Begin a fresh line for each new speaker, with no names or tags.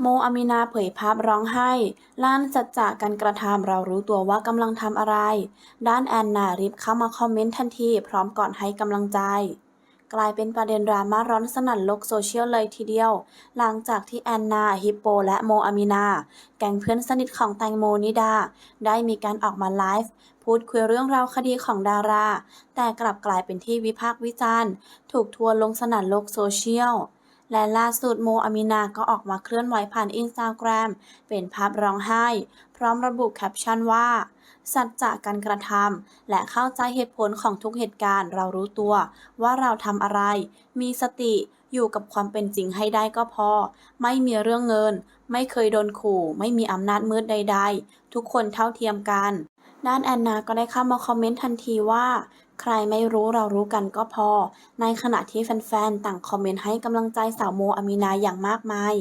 โมอามินาเผยภาพร้องไห้ล้านสัจจะการกระทำเรารู้ตัวว่ากำลังทำอะไร ด้านแอนนารีบเข้ามาคอมเมนต์ทันที พร้อมก่อนให้กำลังใจ กลายเป็นประเด็นดราม่าร้อนสนั่นโลกโซเชียลเลยทีเดียว หลังจากที่แอนนา ฮิปโป และโมอามินา แก๊งเพื่อนสนิทของแตงโมนิดา ได้มีการออกมาไลฟ์พูดคุยเรื่องราวคดีของดารา แต่กลับกลายเป็นที่วิพากษ์วิจารณ์ ถูกทัวร์ลงสนั่นโลกโซเชียล และล่าสุดโมอามินาก็ออกมาเคลื่อนไหวผ่านอินสตาแกรมเป็นภาพร้องไห้ พร้อมระบุแคปชั่นว่า สัจจะการกระทำและเข้าใจเหตุผลของทุกเหตุการณ์เรารู้ตัว ว่าเราทำอะไร มีสติ อยู่กับความเป็นจริงให้ได้ก็พอ ไม่มีเรื่องเงิน ไม่เคยโดนขู่ ไม่มีอำนาจมืดใด ๆ ทุกคนเท่าเทียมกัน ด้านแอนนาก็ได้เข้ามาคอมเมนต์ทันทีว่า ใครไม่รู้เรารู้กันก็พอ ในขณะที่แฟนๆ ต่างคอมเมนต์ให้กำลังใจสาวโมอามินาอย่างมากมาย